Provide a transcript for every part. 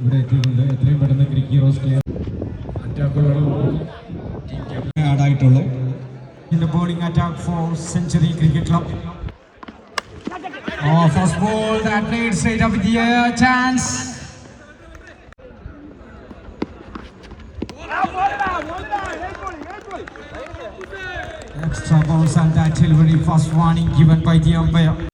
ഇവിടെ എത്തിയിട്ടുണ്ട് എത്രയും പെട്ടെന്ന് ക്രിക്കി റോസ് ക്ലിയർ അറ്റാക്കുകളും ആടായിട്ടുള്ളൂ in the bowling attack for Century Cricket Club. Oh, first ball that played straight up with the air chance. Extra balls and that delivery first warning given by the umpire.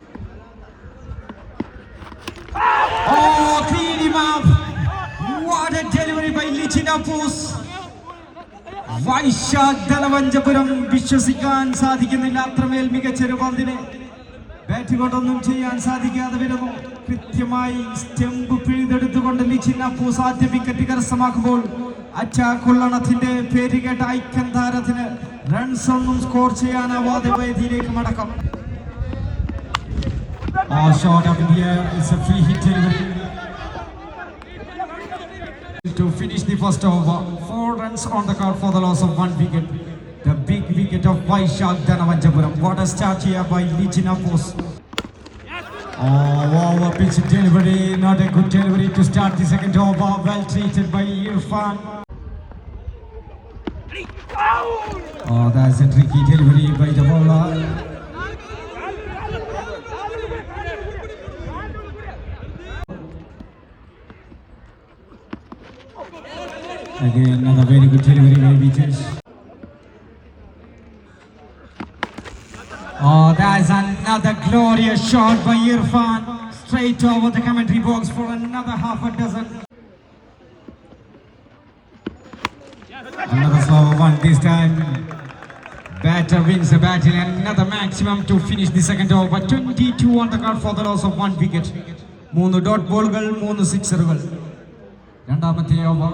Dhanavanjapuram വിശ്വസിക്കാൻ സാധിക്കുന്നില്ല. അത്രമേൽ മികച്ച ഒരു പന്തിനെ bat കൊണ്ടൊന്നും ചെയ്യാൻ സാധിക്കാതെ വരുന്നു. കൃത്യമായി സ്റ്റെമ്പ് പിഴുതെടുത്തുകൊണ്ട് ലിച്ചിൻ അപ്പൂസ് ആദ്യ വിക്കറ്റ് കരസ്ഥമാക്കുമ്പോൾ കൊള്ളണത്തിന്റെ പേര് കേട്ട ഐക്യൻ താരത്തിന് റൺസ് ഒന്നും സ്കോർ ചെയ്യാനാവാതെ വേദിയിലേക്ക് മടക്കം. To finish the first over. Four runs on the card for the loss of one wicket. The big wicket of Vaishak Dhanavanjapuram. What a start here by Lichina Pose. Oh, over pitch delivery. Not a good delivery to start the second over. Well treated by Irfan. Oh, that's a tricky delivery by the bowler. Again, another very good delivery by Vijesh. Oh, that's another glorious shot by Irfan. Straight over the commentary box for another half a dozen. Another slow one this time. Batter wins the battle and another maximum to finish the second over. 22 on the card for the loss of one wicket. മൂന്ന് dot ബോളുകൾ മൂന്ന് സിക്സറുകൾ രണ്ടാമത്തെ over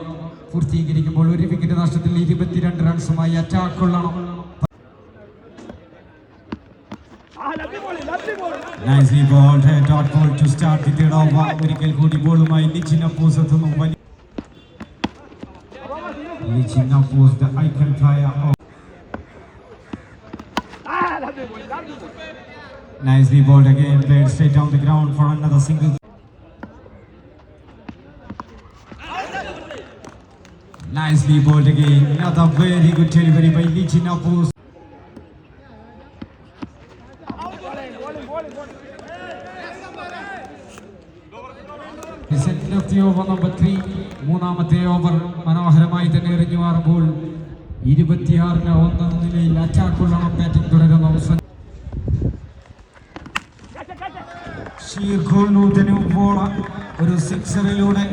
പൂർത്തീകരിക്കുമ്പോൾ ഒരു wicket നഷ്ടത്തിൽ ഇരുപത്തിരണ്ട് റൺസുമായി attack കൊള്ളണം bowled, a dot ball to start the third over. ഒരിക്കൽ കൂടി ബോളുമായി ലിച്ചിൻ അപ്പൂസ് എത്തുന്നു Lichin Appus icon player of Nicely bowled again, played straight down the ground for another single. Nicely bowled again, another very good delivery by Lichin Apus. Second of the over number three. മൂന്നാമത്തെ over മനോഹരമായി തന്നെ എറിഞ്ഞു മാറുമ്പോൾ ഇരുപത്തിയാറിന് ഒന്ന് നിലയിൽ അറ്റാക്കുള്ള batting തുടരുന്ന അവസരം പോള ഒരു സിക്സറിലൂടെ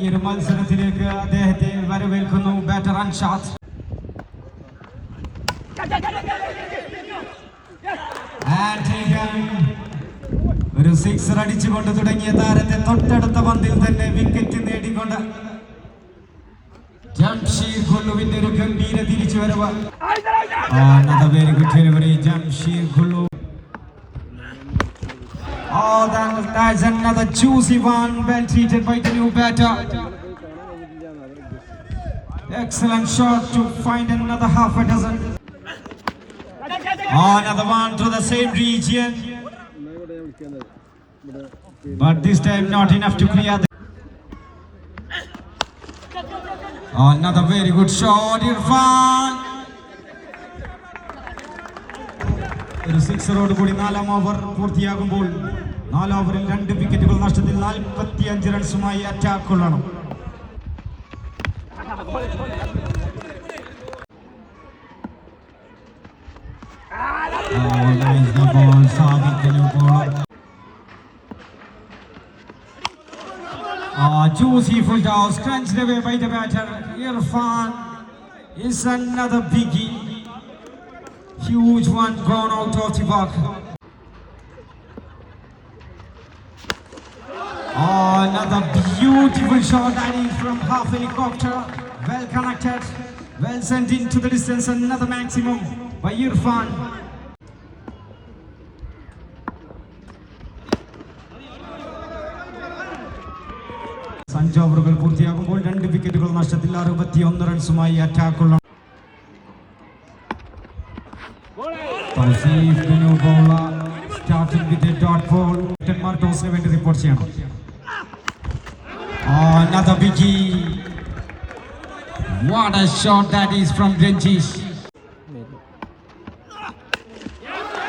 ഈ ഒരു മത്സരത്തിലേക്ക് അദ്ദേഹത്തെ വരവേൽക്കുന്നു. ബാറ്റർ അൻഷാദ്. ഒരു സിക്സർ അടിച്ചുകൊണ്ട് തുടങ്ങിയ താരത്തെ തൊട്ടടുത്ത പന്തിൽ തന്നെ വിക്കറ്റ് നേടിക്കൊണ്ട് ജംഷീർ ഖുല്ലുവിന്റെ ഒരു ഗംഭീര തിരിച്ചു വരവ് another very good delivery Jamsheer ഖുല്ലു. Oh, that, that's another juicy one, well treated by the new batter. Excellent shot to find another half a dozen. Oh, another one to the same region. But this time not enough to clear the. Oh, another very good shot, Irfan. ഒരു സിക്സറോട് കൂടി നാലാം over പൂർത്തിയാകുമ്പോൾ നാലാം ഓവറിൽ രണ്ട് വിക്കറ്റുകൾ നഷ്ടത്തിൽ നാൽപ്പത്തി അഞ്ച് റൺസുമായി അറ്റാക്ക് കൊള്ളണം Oh. Ah, juicy full toss, crunched away by the batter. Irfan is another biggie. Huge one gone out of the park. Oh, another beautiful shot that from half helicopter. Well connected, well sent into the distance. Another maximum by Irfan. അഞ്ച് ഓവറുകൾ പൂർത്തിയാകുമ്പോൾ രണ്ട് വിക്കറ്റുകൾ നഷ്ടത്തിൽ അറുപത്തിയൊന്ന് റൺസുമായി അറ്റാക്കുള്ള starting with dot ball ടോസിന് വേണ്ടി റിപ്പോർട്ട് ചെയ്യണം Oh, another biggie. What a shot that is from Renjish.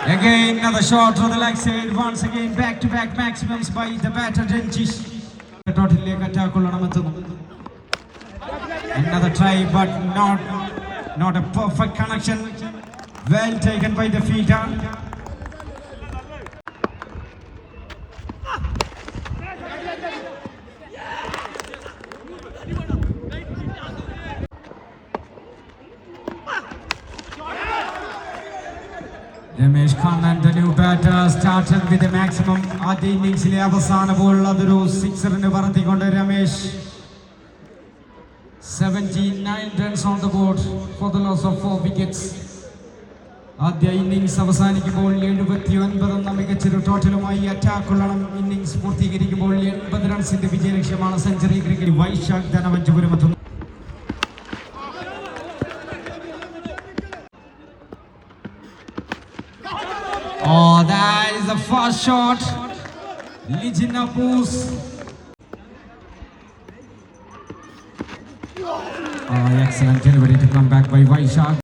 Again, another shot to the leg side. Once again, back to back maximums by the batter Renjish. Another try, but not, not a perfect connection. Well taken by the feeder. Ramesh Khan new batter started with the maximum. ആദ്യ ഇന്നിംഗ്സിലെ അവസാന ball അതൊരു സിക്സറിന് പറത്തിക്കൊണ്ട് Ramesh 79 runs on the board for the loss of four wickets. ആദ്യ innings അവസാനിക്കുമ്പോൾ എഴുപത്തി ഒൻപത് എന്ന മികച്ചൊരു ടോട്ടലുമായി അറ്റാക്ക് കൊള്ളണം. ഇന്നിംഗ്സ് പൂർത്തീകരിക്കുമ്പോൾ എൺപത് റൺസിന്റെ വിജയലക്ഷ്യമാണ് century cricket Vaishak Dhanavanjapuram the first shot. Lijin Apus. Oh, ah, excellent delivery to come back by Vaishak.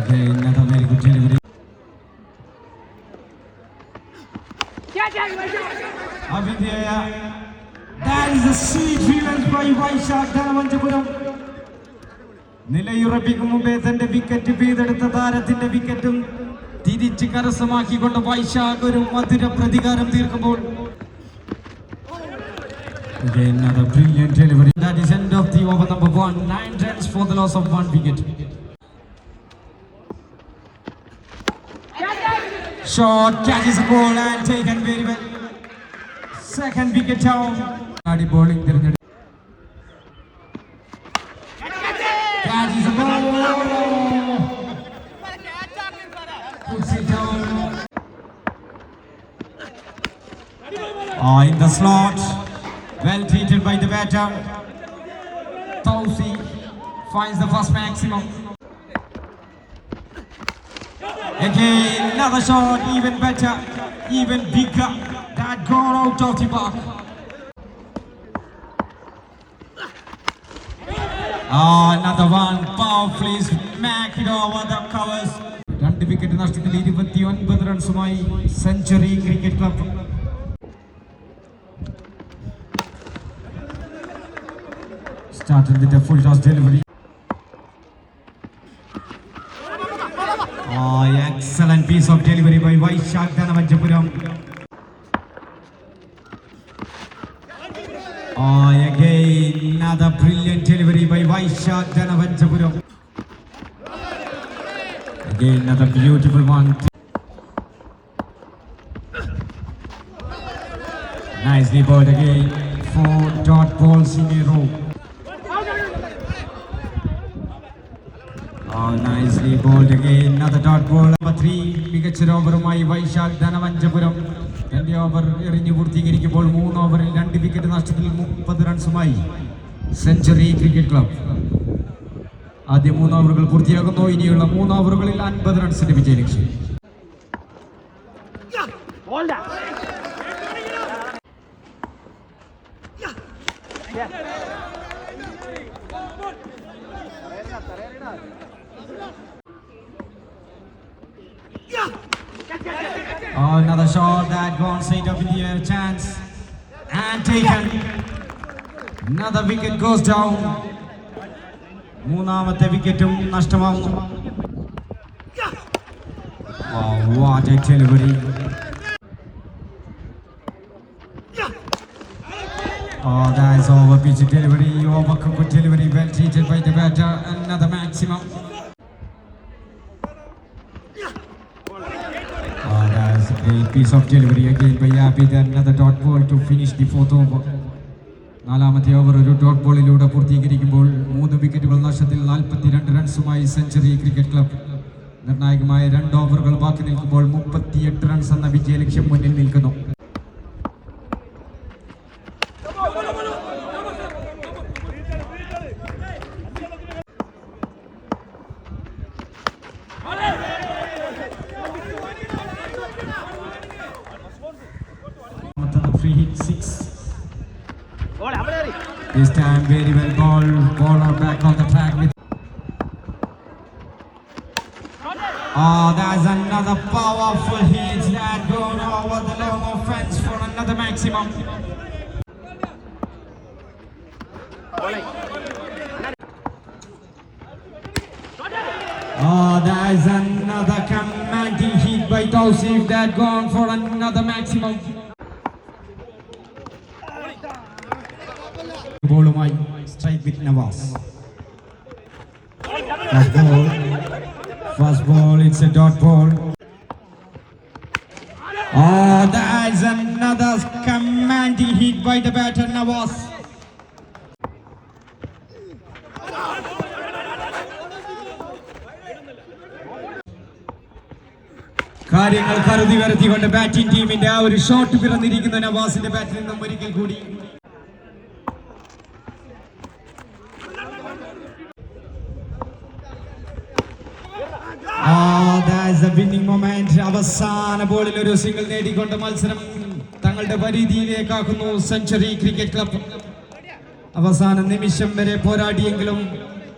Again, another very good delivery. Avidya. That is a sweet clearance by Vaishak Dhanavanjapuram. നിലയുറപ്പിക്കും മുമ്പേ തന്റെ wicket പെയ്തെടുത്ത താരത്തിന്റെ വിക്കറ്റും തിരിച്ച് കരസ്ഥമാക്കിക്കൊണ്ട് വൈശാഖ ഒരു മധുര പ്രതികാരം തീർക്കുമ്പോൾ തിരഞ്ഞെടുത്തു. Oh, in the slot. Well treated by the batter. Tausi finds the first maximum. Again, another shot, even better, even bigger. That gone out of the park. Oh, another one. Powerfully smack it over the covers. രണ്ട് wicket നഷ്ടത്തിൽ ഇരുപത്തി ഒൻപത് റൺസുമായി century cricket club Started with a full toss delivery. Oh, excellent piece of delivery by Vaishak Dhanavajapuram. Oh, ah, again, another brilliant delivery by Vaishak Dhanavajapuram. Again, another beautiful one. Nicely bowled again. Four dot balls in a row. Nicely bowled again. Another dot ball. Number three. മികച്ചൊരു ഓവറുമായി വൈശാഖ് ധനവഞ്ചപുരം തന്റെ over എറിഞ്ഞു പൂർത്തീകരിക്കുമ്പോൾ മൂന്ന് ഓവറിൽ രണ്ട് wicket നഷ്ടത്തിൽ മുപ്പത് റൺസുമായി century cricket club ആദ്യ മൂന്ന് ഓവറുകൾ പൂർത്തിയാകുന്നു ഇനിയുള്ള മൂന്ന് ഓവറുകളിൽ അൻപത് റൺസിന്റെ വിജയലക്ഷ്യം Oh, another shot that gone straight up in the air. Chance. And taken. Another wicket goes down. മൂന്നാമത്തെ വിക്കറ്റും നഷ്ടമാവുന്നു Oh, what a delivery. Oh, that is over pitch delivery. Over good delivery. Well treated by the batter. Another maximum. Piece of delivery again by Abid. Another dot ball to finish the over. നാലാമത്തെ over ഒരു dot ബോളിലൂടെ പൂർത്തീകരിക്കുമ്പോൾ മൂന്ന് വിക്കറ്റുകൾ നഷ്ടത്തിൽ നാൽപ്പത്തിരണ്ട് റൺസുമായി century cricket club നിർണായകമായ രണ്ട് ഓവറുകൾ ബാക്കി നിൽക്കുമ്പോൾ മുപ്പത്തിയെട്ട് റൺസ് എന്ന വിജയലക്ഷ്യം മുന്നിൽ നിൽക്കുന്നു This time very well ball, ball back on the track with. Ah, oh, that's another powerful hit that going over the long offense for another maximum. Ah, oh, that's another commanding hit by Tausif that gone for another maximum. ബോളുമായി strike with Navas First ball it's a dot ball. Oh, that's another commanding hit by the batter Nawaz. കാര്യങ്ങൾ കരുതി വരുത്തിക്കൊണ്ട് batting ടീമിന്റെ ആ ഒരു shot പിറന്നിരിക്കുന്ന നവാസിന്റെ ബാറ്റിൽ നിന്നും ഒരിക്കൽ കൂടി Ah, that's the winning moment. അവസാന ബോളിൽ ഒരു സിംഗിൾ നേടിക്കൊണ്ട് മത്സരം തങ്ങളുടെ പരിധിയിലേക്കാക്കുന്നു സെഞ്ചുറി ക്രിക്കറ്റ് ക്ലബ്. അവസാന നിമിഷം വരെ പോരാടിയെങ്കിലും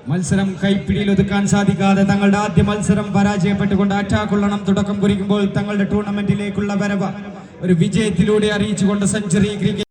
മത്സരം കൈപ്പിടിയിൽ ഒതുക്കാൻ സാധിക്കാതെ തങ്ങളുടെ ആദ്യ മത്സരം പരാജയപ്പെട്ടുകൊണ്ട് അറ്റാക്കുള്ളണം തുടക്കം കുറിക്കുമ്പോൾ തങ്ങളുടെ ടൂർണമെന്റിലേക്കുള്ള വരവ് ഒരു വിജയത്തിലൂടെ അറിയിച്ചുകൊണ്ട് സെഞ്ചുറി ക്രിക്കറ്റ്